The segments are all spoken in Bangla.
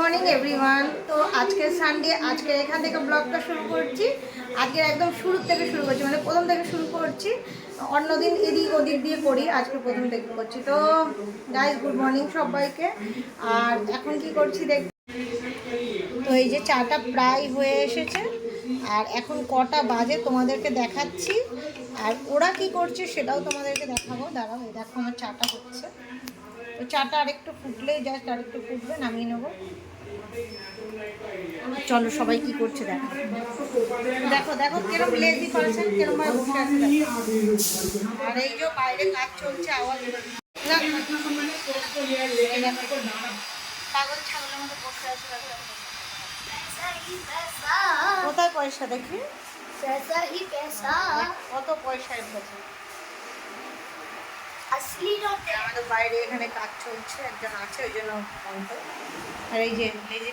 মর্নিং এভরিওয়ান তো আজকে সানডে আজকে এখান থেকে ব্লগটা শুরু করছি। আজকে একদম শুরু থেকে শুরু করছি মানে প্রথম থেকে শুরু করছি। অন্যদিন এদিক ওদিক দিয়ে করি, আজকে প্রথম থেকে করছি। তো গাইজ গুড মর্নিং সবাইকে। আর এখন কি করছি দেখ তো এই যে চাটা প্রায় হয়ে এসেছে। আর এখন কটা বাজে তোমাদেরকে দেখাচ্ছি। আর ওরা কি করছে সেটাও তোমাদেরকে দেখাবো। দাঁড়াও, এই দেখো আমার চাটা হচ্ছে। তো চাটা আরেকটু ফুটলেই জাস্ট আরেকটু ফুটবে, নামিয়ে নেব। চলো সবাই কি করছে দেখো। দেখো দেখো কিরম লেজি করেছেন কিরম ভাবে বসে আছে আর এই যে বাইরে কাজ চলছে আওয়াজ পাগল ছাগলের মতো বসে আছে কোথায় পয়সা দেখি? কত পয়সা এসেছে আসলি আমাদের বাইরে এখানে কাজ চলছে একজন আছে ওই জন্য আর এই যে লেজি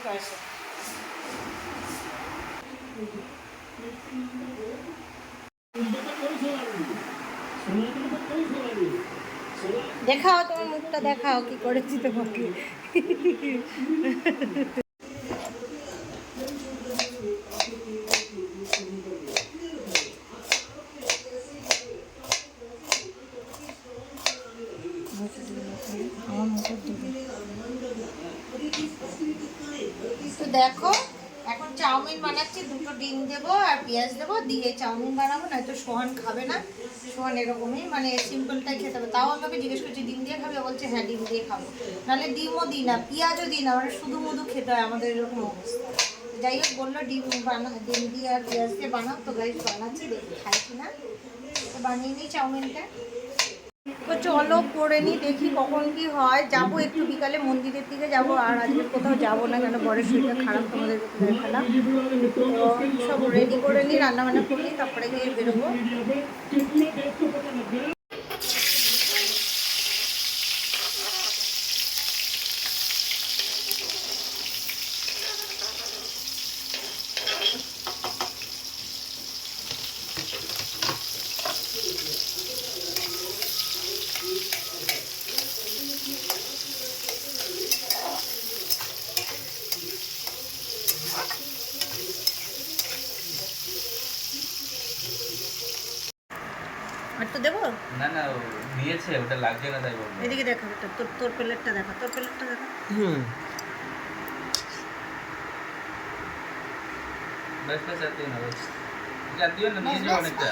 দেখাও তোমার মুখটা দেখাও কি করেছি তোমাকে আমার মুখের দিকে তো দেখো এখন চাউমিন বানাচ্ছি দুটো ডিম দেবো আর পেঁয়াজ দেবো, দিয়ে চাউমিন বানাবো, নয়তো সোহান খাবে না। সোহান এরকমই মানে সিম্পলটাই খেতে হবে। তাও আমাকে জিজ্ঞেস করছি, ডিম দিয়ে খাবে? বলছে হ্যাঁ ডিম দিয়ে খাব। নাহলে ডিমও দিই না, পেঁয়াজও দিই না মানে শুধু মধু খেতে হয়, আমাদের এরকম অবস্থা। যাই হোক, বলল, ডিম বানা, ডিম দিয়ে আর পেঁয়াজ দিয়ে বানাও। তো গাইজ বানাচ্ছি, দেখি খাই কি না বানিয়ে নিই চাউমিনটা। তো চলো করে নি, দেখি কখন কি হয়। যাব একটু বিকালে, মন্দিরের দিকে যাব, আর আজকে কোথাও যাব না কেন বরের শরীরটা খারাপ তোমাদের তো সব রেডি করে নি, রান্নাবান্না করি তারপরে গিয়ে বেরোবো। আর তো দেবো? না না ও দিয়েছে ওটা লাগছে না তাই বলব এদিকে দেখো ওটা তোর তোর প্লেটটা দেখো তোর প্লেটটা দেখো। বেশ বেশ আর দিও না বেশ। আর দিও না নিয়ে যাও অনেকটা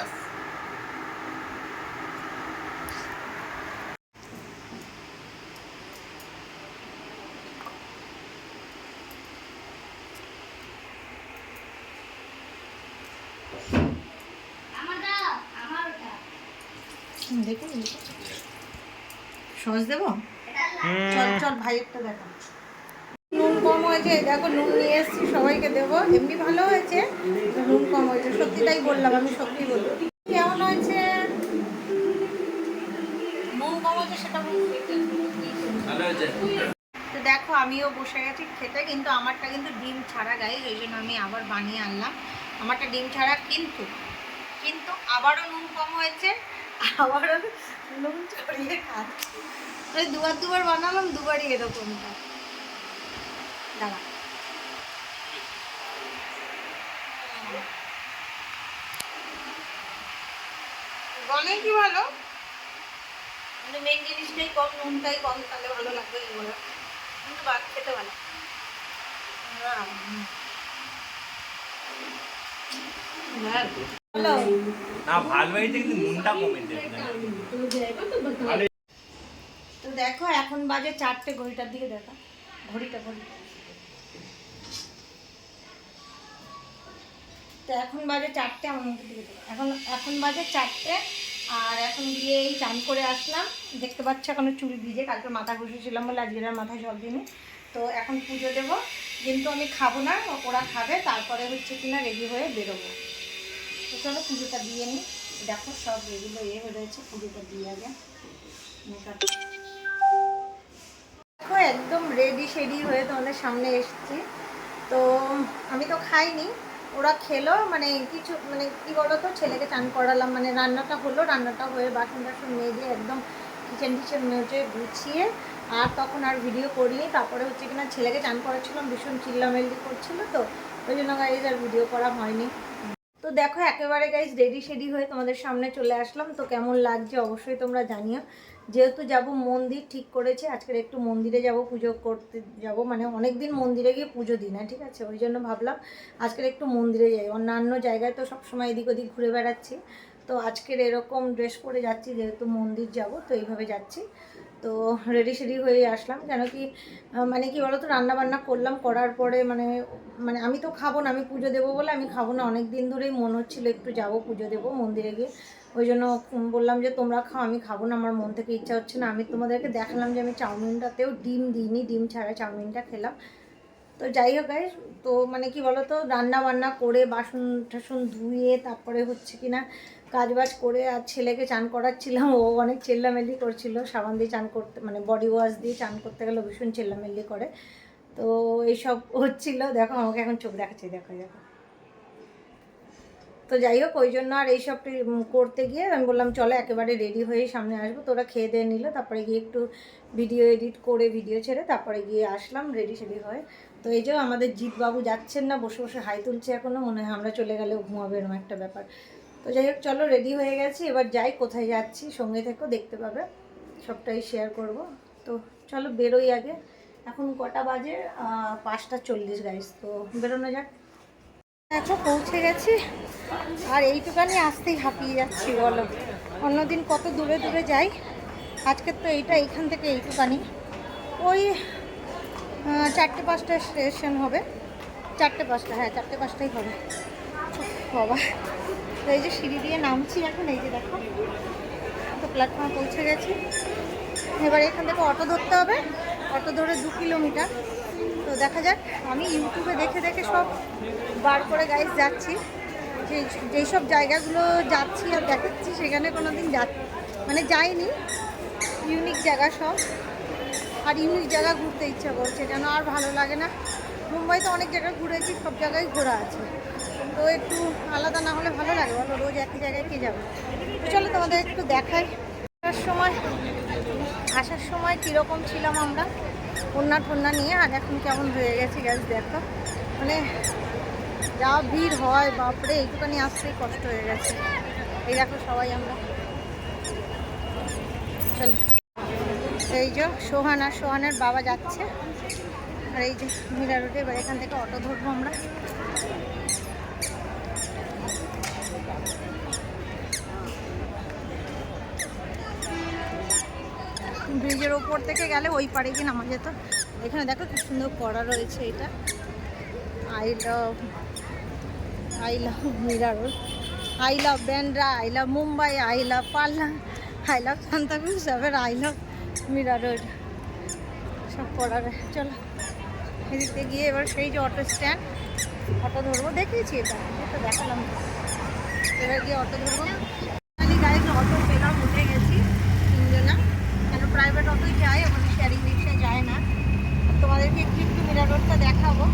আমারটা আমারটা হুম, দেখুন সস দেবো? চল চল ভাইয়েরটা দেখো নুন কম হয়েছে দেখো নুন নিয়ে এসেছি সবাইকে দেবো। এমনি ভালো হয়েছে নুন কম হয়েছে। সত্যিটাই বললাম আমি সত্যি বলব কেমন হয়েছে? নুন কম হয়েছে সেটা ভালো হয়েছে। তো দেখো আমিও বসে গেছি খেতে কিন্তু আমারটা কিন্তু ডিম ছাড়া গায়ে ওই জন্য আমি আবার বানিয়ে আনলাম। আমারটা ডিম ছাড়া কিন্তু কিন্তু আবারও নুন কম হয়েছে আবারও নুন ছড়িয়ে খাচ্ছি। ওই দুবার দুবার বানালাম দুবারই এরকমটা দাঁড়া। বলে কি ভালো কিন্তু মেন জিনিসটাই কম নুনটাই কম তাহলে ভালো লাগবে এগুলো কিন্তু ভাত খেতে ভালো। না ভালো হয়েছে কিন্তু নুনটা কমেছে তো দেখো, এখন বাজে চারটে, ঘড়িটার দিকে দেখো। ঘড়িটা ঘড়িটা। তো এখন বাজে চারটে, আমার মুখের দিকে। এখন এখন বাজে চারটে, আর এখন গিয়ে এই চান করে আসলাম। দেখতে পাচ্ছ এখনও চুল ভিজে, কালকে মাথা ঘষেছিলাম বলে আজকের আর মাথায় জল দিইনি। তো এখন পুজো দেব। কিন্তু আমি খাব না, ওরা খাবে, তারপরে হচ্ছে কিনা রেডি হয়ে বেরোবো। তো চলো পুজোটা দিয়ে নিই। দেখো সব এ হয়ে রয়েছে পুজোটা দিয়ে আগে। মেকআপ। একদম রেডি শেডি হয়ে তোমাদের সামনে এসেছি। তো আমি তো খাইনি, ওরা খেলো মানে কিছু মানে কি বলো তো ছেলেকে চান করালাম মানে রান্নাটা হলো, রান্নাটা হয়ে বাসন টাসন মেজে একদম কিচেন টিচেন মেজে গুছিয়ে, আর তখন আর ভিডিও করিনি, তারপরে হচ্ছে কিনা ছেলেকে চান করাচ্ছিলাম, ভীষণ চিল্লামেল্লি করছিল তো, ওই জন্য গাইজ আর ভিডিও করা হয়নি। তো দেখো, একেবারে গাইজ রেডি শেডি হয়ে তোমাদের সামনে চলে আসলাম। তো কেমন লাগছে অবশ্যই তোমরা জানিও। যেহেতু যাব মন্দির ঠিক করেছে, আজকের একটু মন্দিরে যাব, পুজো করতে যাব। মানে অনেক দিন মন্দিরে গিয়ে পুজো দিই না, ঠিক আছে? ওই জন্য ভাবলাম আজকের একটু মন্দিরে যাই। অন্যান্য জায়গায় তো সবসময় এদিক ওদিক ঘুরে বেড়াচ্ছি। তো আজকের এরকম ড্রেস পরে যাচ্ছি, যেহেতু মন্দির যাব, তো এইভাবে যাচ্ছি। তো রেডি সেডি হয়ে আসলাম। কেন কি মানে কি বলতো রান্না বান্না করলাম করার পরে মানে মানে আমি তো খাব না আমি পুজো দেবো বলে আমি খাব না। অনেক দিন ধরেই মন হচ্ছিল একটু যাব পুজো দেবো মন্দিরে গিয়ে। ওই জন্য বললাম যে তোমরা খাও আমি খাব না আমার মন থেকে ইচ্ছা হচ্ছে না। আমি তোমাদেরকে দেখালাম যে আমি চাউমিনটাতেও ডিম দিইনি ডিম ছাড়া চাউমিনটা খেলাম। তো যাই হোক guys, তো মানে কি বলো তো রান্না বান্না করে বাসন টাসন ধুয়ে তারপরে হচ্ছে কিনা কাজ বাজ করে আর ছেলেকে চান করাচ্ছিলাম। ও অনেক চেল্লামেল্লি করছিল। সাবান দিয়ে চান করতে মানে বডি ওয়াশ দিয়ে চান করতে গেলে, ভীষণ চেল্লামেল্লি করে। তো এইসব হচ্ছিল। দেখো, আমাকে এখন চোখ দেখাচ্ছে, দেখো দেখো। তো যাই হোক, ওই জন্য আর এইসব করতে গিয়ে আমি বললাম, চলো একেবারে রেডি হয়ে সামনে আসব। তোরা খেয়ে দিয়ে নিল, তারপরে গিয়ে একটু ভিডিও এডিট করে ভিডিও ছেড়ে তারপরে গিয়ে আসলাম রেডি সেডি হয়ে। তো এই যে আমাদের জিৎবাবু যাচ্ছেন না, বসে বসে হাই তুলছে এখনও মনে হয় আমরা চলে গেলেও ঘুমাবে এরকম একটা ব্যাপার। তো যাই হোক, চলো রেডি হয়ে গেছি। এবার যাই, কোথায় যাচ্ছি, সঙ্গে থেকেও দেখতে পাবে। সবটাই শেয়ার করব। তো চলো, বেরোই আগে। এখন কটা বাজে? পাঁচটা চল্লিশ গাইস তো বেরোনো যাক। দেখো পৌঁছে গেছি। আর এইটুখানি আসতেই হাঁপিয়ে যাচ্ছি, বলো। অন্যদিন কত দূরে দূরে যাই, আজকে তো এইটা এইখান থেকে এইটুখানি ওই চারটে পাঁচটা স্টেশন হবে। চারটে পাঁচটা হ্যাঁ চারটে পাঁচটাই হবে। বাবা। তো এই যে সিঁড়ি দিয়ে নামছি এখন, এই যে দেখো, তো প্ল্যাটফর্মে পৌঁছে গেছি। এবার এখান থেকে অটো ধরতে হবে। অটো ধরে দু কিলোমিটার। তো দেখা যাক, আমি ইউটিউবে দেখে দেখে সব বার করে গাইজ যাচ্ছি। যে যেই সব জায়গাগুলো যাচ্ছি আর দেখাচ্ছি, সেখানে কোনো দিন যা মানে যাইনি। ইউনিক জায়গা সব। আর ইউনিক জায়গা ঘুরতে ইচ্ছা করছে, যেন আর ভালো লাগে না। মুম্বাইতে অনেক জায়গায় ঘুরেছি, সব জায়গায় ঘোরা আছে। তো একটু আলাদা না হলে ভালো লাগে। বলো, রোজ একই জায়গায় কে যাবে? চলো তোমাদের একটু দেখাই। আসার সময় আসার সময় কীরকম ছিলাম আমরা কন্যা টন্যা নিয়ে, আর এখন কেমন হয়ে গেছি গ্যাস দেখো। মানে যা ভিড় হয়, বাপরে এইটুখানি আসতেই কষ্ট হয়ে গেছে। এই দেখো সবাই আমরা। চল। এই যে সোহান আর সোহানের বাবা যাচ্ছে। আর এই যে মীরা রোডে, এবার এখান থেকে অটো ধরবো আমরা। ব্রিজের ওপর থেকে গেলে ওই পারে গিয়ে নামা যেত। এখানে দেখো কি সুন্দর করা রয়েছে এটা। I love I love Mira road I love Bandra I love Mumbai I love Palla I love Santa Cruz আবার আই লাভ মীরা রোড সব পড়ার চলো। এদিকে গিয়ে এবার সেই যে অটো স্ট্যান্ড অটো ধরবো। দেখিয়েছি এটা দেখালাম। এবার গিয়ে অটো ধরবো গাড়িতে অটো পেলাম উঠে গেছি তিনজনা কেন প্রাইভেট অটোই যায় আমাদের শেয়ারিং রিক্সায় যায় না আর তোমাদেরকে একটু একটু মীরা রোডটা দেখাবো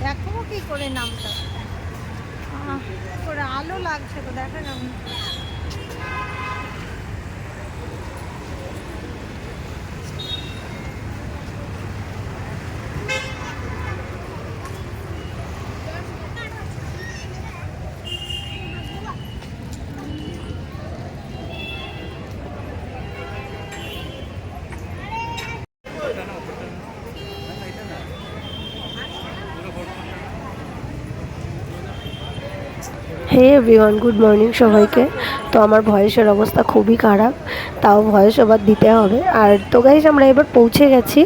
দেখো কি করে নামটা। আলো লাগছে তো দেখা যাবে। হে এভরিওয়ান গুড মর্নিং সবাইকে। তো আমার ভয়েসের অবস্থা খুবই খারাপ, তাও ভয়েস আবার দিতে হবে। আর তো গাইজ আমরা এবার পৌঁছে গেছি।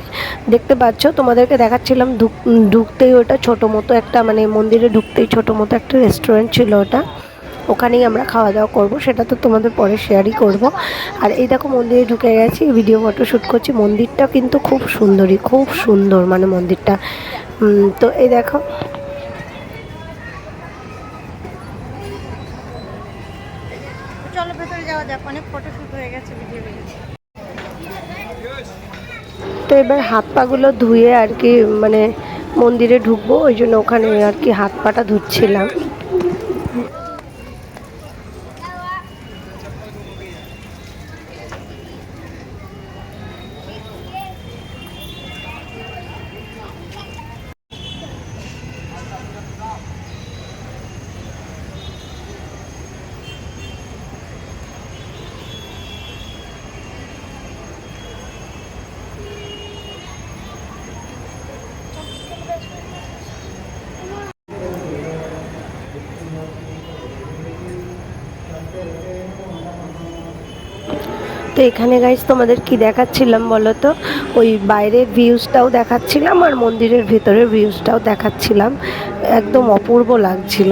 দেখতে পাচ্ছ, তোমাদেরকে দেখাচ্ছিলাম ঢুক- ঢুকতেই ওটা ছোটো মতো একটা মানে মন্দিরে ঢুকতেই ছোটো মতো একটা রেস্টুরেন্ট ছিল ওটা। ওখানেই আমরা খাওয়া দাওয়া করব, সেটা তো তোমাদের পরে শেয়ারই করব। আর এই দেখো মন্দিরে ঢুকে গেছি ভিডিও ফটো শ্যুট করছি। মন্দিরটা কিন্তু খুব সুন্দরই, খুব সুন্দর মানে মন্দিরটা। তো এই দেখো চলো ভেতরে যাওয়া যাক অনেক ফটো শুট হয়ে গেছে ভিডিও হয়ে গেছে তো এবার হাত পাগুলো ধুয়ে আর কি মানে মন্দিরে ঢুকবো, ওই জন্য ওখানে আর কি হাত পাটা ধুচ্ছিলাম। তো এখানে গাইজ তোমাদের কি দেখাচ্ছিলাম বলো তো ওই বাইরের ভিউজটাও দেখাচ্ছিলাম আর মন্দিরের ভিতরের ভিউজটাও দেখাচ্ছিলাম। একদম অপূর্ব লাগছিল।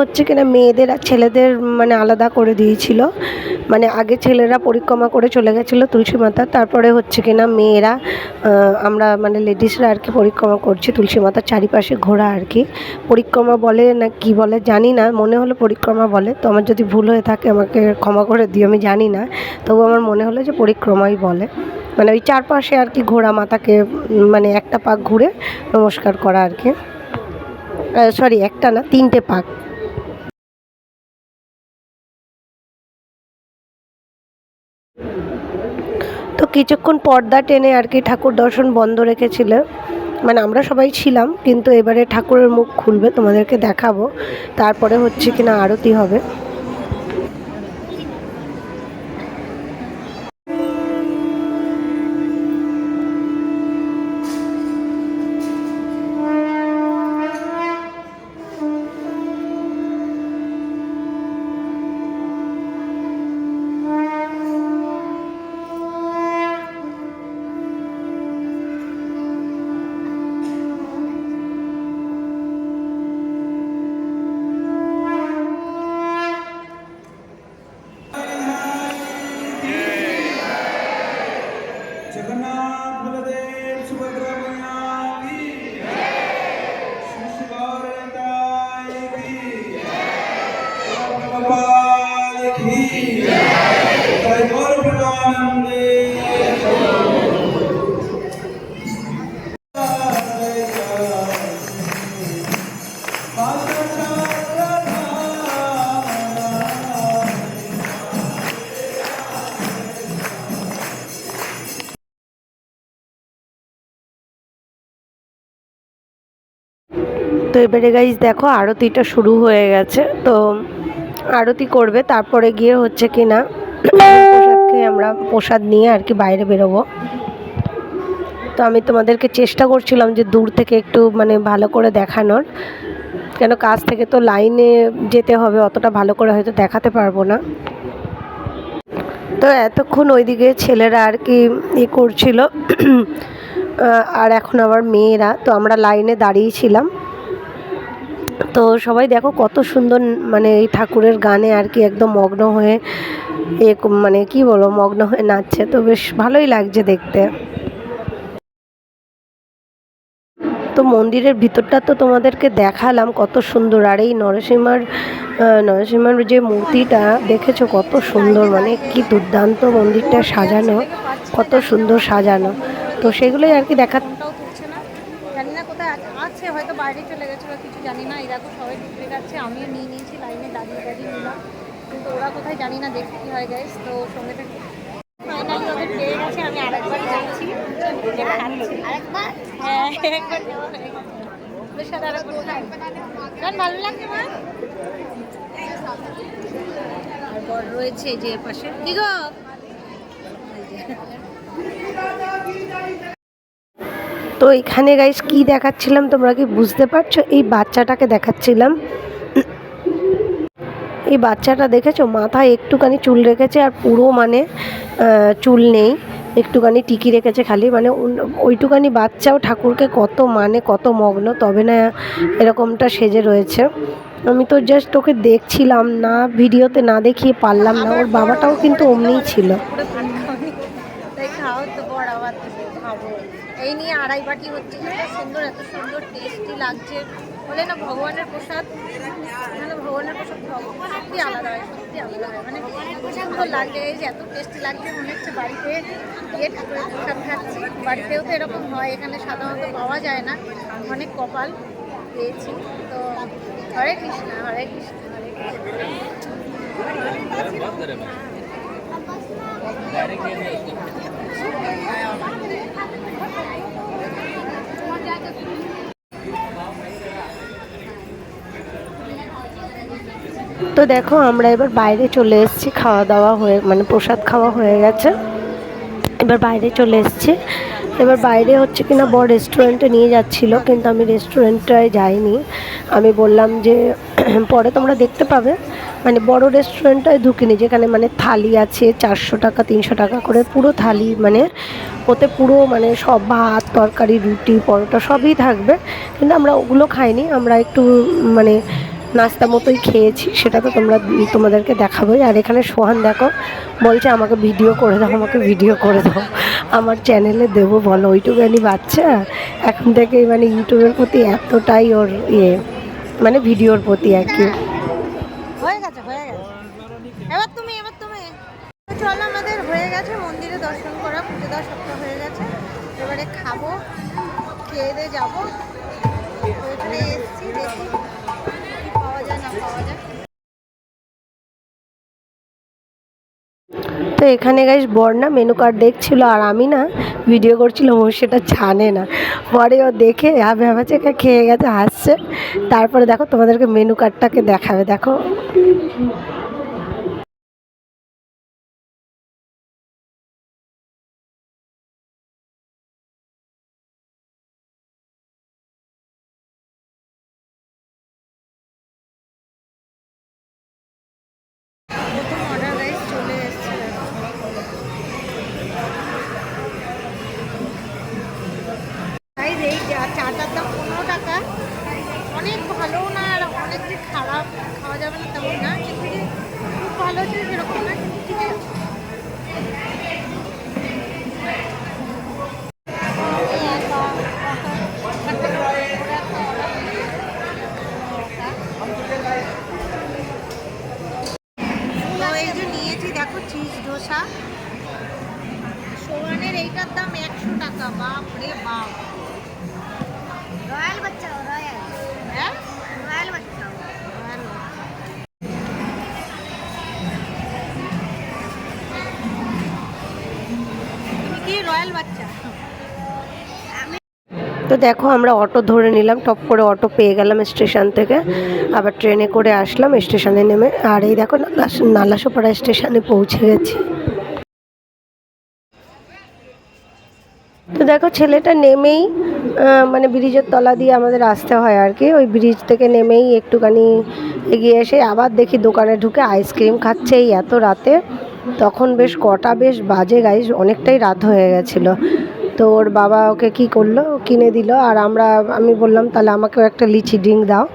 হচ্ছে কিনা মেয়েদের আর ছেলেদের মানে আলাদা করে দিয়েছিল। মানে আগে ছেলেরা পরিক্রমা করে চলে গেছিল তুলসী মাতা তারপরে হচ্ছে কিনা মেয়েরা আমরা মানে লেডিসরা আর কি পরিক্রমা করছি তুলসী মাতার চারিপাশে ঘোরা আর কি। পরিক্রমা বলে না কি বলে জানি না, মনে হলো পরিক্রমা বলে। তো আমার যদি ভুল হয়ে থাকে আমাকে ক্ষমা করে দিও, আমি জানি না। তবু আমার মনে হলো যে পরিক্রমাই বলে। মানে ওই চারপাশে আর কি ঘোরা মাতাকে মানে একটা পাক ঘুরে নমস্কার করা আর কি। সরি একটা না, তিনটে পাক। তো কিছুক্ষণ পর্দা টেনে আর কি ঠাকুর দর্শন বন্ধ রেখেছিল। মানে আমরা সবাই ছিলাম, কিন্তু এবারে ঠাকুরের মুখ খুলবে, তোমাদেরকে দেখাবো। তারপরে হচ্ছে কিনা আরতি হবে। del suegro এবারে গাইজ দেখো আরতিটা শুরু হয়ে গেছে। তো আরতি করবে, তারপরে গিয়ে হচ্ছে কি না প্রসাদ খেয়ে আমরা প্রসাদ নিয়ে আর কি বাইরে বেরোবো। তো আমি তোমাদেরকে চেষ্টা করছিলাম যে দূর থেকে একটু মানে ভালো করে দেখানোর। কেন কাজ থেকে তো লাইনে যেতে হবে, অতটা ভালো করে হয়তো দেখাতে পারব না। তো এতক্ষণ ওইদিকে ছেলেরা আর কি ই করছিল। আর এখন আবার মেয়েরা। তো আমরা লাইনে দাঁড়িয়েছিলাম। তো সবাই দেখো কত সুন্দর মানে এই ঠাকুরের গানে আর কি একদম মগ্ন হয়ে এ মানে কি বলো মগ্ন হয়ে নাচছে। তো বেশ ভালোই লাগছে দেখতে। তো মন্দিরের ভিতরটা তো তোমাদেরকে দেখালাম কত সুন্দর। আর এই নরসিংহার নরসিংহার যে মূর্তিটা দেখেছ কত সুন্দর। মানে কি দুর্দান্ত মন্দিরটা সাজানো, কত সুন্দর সাজানো। তো সেগুলোই আর কি দেখা আছে- হয়তো বাইরে চলে জানি না, এই দেখো সবাই ঢুকে যাচ্ছে, আমিও নিয়ে নিয়েছি লাইনে দাঁড়িয়ে দাঁড়িয়ে নিলাম। কিন্তু ওরা কোথায় জানি না, দেখি কি হয় গাইস তো সঙ্গে থেকে ফাইনালি ওদের পেয়ে গেছে, আমি আরেকবার যাচ্ছি। হ্যাঁ রয়েছে যে পাশে। কি গো? তো এখানে গাইস কি দেখাচ্ছিলাম তোমরা কি বুঝতে পারছ? এই বাচ্চাটাকে দেখাচ্ছিলাম। এই বাচ্চাটা দেখেছ? মাথায় একটুখানি চুল রেখেছে আর পুরো মানে চুল নেই। একটুখানি টিকি রেখেছে খালি। মানে ওইটুখানি বাচ্চাও ঠাকুরকে কত মানে কত মগ্ন, তবে না এরকমটা সেজে রয়েছে। আমি তো জাস্ট ওকে দেখছিলাম, না ভিডিওতে না দেখিয়ে পারলাম না। ওর বাবাটাও কিন্তু অমনিই ছিল করে ভাত খাওনি তাই খাও তো বড় আবার থেকে খাব এই নিয়ে আড়াই বাটি হচ্ছে এত সুন্দর এত সুন্দর টেস্টি লাগছে। বলে না, ভগবানের প্রসাদ। মানে ভগবানের প্রসাদ ভগ- সত্যি আলাদা হয়, সত্যি আলাদা হয়। মানে সুন্দর এই যে এত টেস্টি লাগছে, মনে হচ্ছে বাড়িতে গিয়ে ঠাকুরের প্রসাদ খাচ্ছি। বাড়িতেও তো এরকম হয়, এখানে সাধারণত পাওয়া যায় না। অনেক কপাল পেয়েছি। তো হরে কৃষ্ণ হরে কৃষ্ণ হরে কৃষ্ণ। তো দেখো, আমরা এবার বাইরে চলে এসেছি, খাওয়া দাওয়া হয়ে মানে প্রসাদ খাওয়া হয়ে গেছে। এবার বাইরে চলে এসেছি। এবার বাইরে হচ্ছে কিনা বড় রেস্টুরেন্টে নিয়ে যাচ্ছিল, কিন্তু আমি রেস্টুরেন্টটায় যাইনি। আমি বললাম যে, পরে তোমরা দেখতে পাবে। মানে বড় রেস্টুরেন্টটায় ঢুকিনি, যেখানে মানে থালি আছে, চারশো টাকা, তিনশো টাকা করে পুরো থালি মানে ওতে পুরো মানে সব ভাত, তরকারি, রুটি, পরোটা সবই থাকবে। কিন্তু আমরা ওগুলো খাইনি, আমরা একটু মানে নাস্তা মতোই খেয়েছি, সেটা তো তোমরা, তোমাদেরকে দেখাবোই। আর এখানে সোহান দেখো, বলছে আমাকে ভিডিও করে দাও, আমাকে ভিডিও করে দাও। আমার চ্যানেলে দেবো, বলো ওইটুকানি বাচ্চা? এখন থেকে মানে ইউটিউবের প্রতি এতটাই ওর ইয়ে মানে ভিডিওর প্রতি আর কি। খাব, খেয়ে দিয়ে যাব। এসছি, দেখি। তো এখানে গাইস বর না মেনু কার্ড দেখছিলো আর আমি না ভিডিও করছিলাম, ও সেটা জানে না। পরে ও দেখে হাবে হাবা চেখে খেয়ে গেছে, হাসছে। তারপরে দেখো তোমাদেরকে মেনু কার্ডটাকে দেখাবে, দেখো। চিজ ডোসা সোহানের এইটার দাম একশো টাকা বাপ রে বাপ। রয়্যাল বাচ্চা রয়্যাল। হ্যাঁ? তো দেখো, আমরা অটো ধরে নিলাম, টপ করে অটো পেয়ে গেলাম স্টেশন থেকে। আবার ট্রেনে করে আসলাম, স্টেশনে নেমে। আর এই দেখো, নালাস, নালাসোপাড়া স্টেশনে পৌঁছে গেছি। তো দেখো, ছেলেটা নেমেই মানে ব্রিজের তলা দিয়ে আমাদের আসতে হয় আর কি। ওই ব্রিজ থেকে নেমেই একটুখানি এগিয়ে এসে আবার দেখি দোকানে ঢুকে আইসক্রিম খাচ্ছে এই এত রাতে। তখন বেশ কটা বেশ বাজে গাইজ অনেকটাই রাত হয়ে গেছিল। তো ওর বাবা ওকে কি করল? কিনে দিল। আর আমরা, আমি বললাম, তাহলে আমাকেও একটা লিচি ড্রিঙ্ক দাও।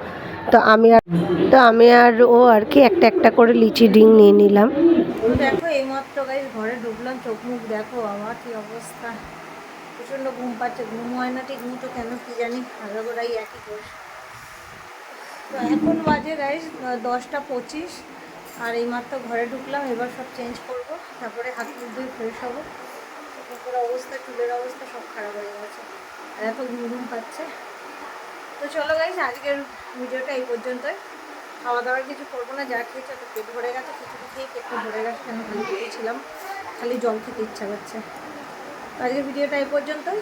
তো আমি আর, তো আমি আর ও আর কি একটা একটা করে লিচি ড্রিঙ্ক নিয়ে নিলাম। দেখো, এইমাত্র গাইজ ঘরে ঢুকলাম, চোখ মুখ দেখো, আমার কি অবস্থা। প্রচণ্ড ঘুম পাচ্ছে। ঘুম হয় না ঠিক মতো কেন কি জানি আলাগোড়াই একই দোষ তো এখন বাজে গাইস দশটা পঁচিশ। আর এইমাত্র ঘরে ঢুকলাম, এবার সব চেঞ্জ করব। তারপরে হাত মুখ ধুয়ে ফ্রেশ হব। তারপরে অবস্থা, চুলের অবস্থা সব খারাপ হয়ে গেছে। আর এত ঘুম ঘুম পাচ্ছে তো চলো গাইস আজকের ভিডিওটা এই পর্যন্তই। খাওয়া দাওয়ার কিছু করব না, যা খেয়েছে তো পেট ভরে গেছে, খিচুড়ি খেয়ে পেটটা ভরে গেছে, কেন খালি খেয়েছিলাম? খালি জল খেতে ইচ্ছা করছে। তো আজকের ভিডিওটা এই পর্যন্তই।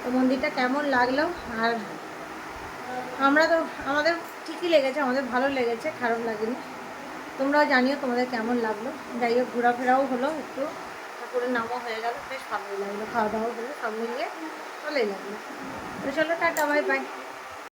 তো মন্দিরটা কেমন লাগল? আর আমরা তো, আমাদের ঠিকই লেগেছে, আমাদের ভালো লেগেছে, খারাপ লাগেনি। তোমরাও জানিও তোমাদের কেমন লাগল। যাই হোক, ঘোরাফেরাও হলো একটু। ঠাকুরের নামা হয়ে গেল, বেশ ভালোই লাগল। খাওয়া দাওয়া হলো, সব মিলিয়ে ভালোই লাগল। চলো টাটা, বাই বাই।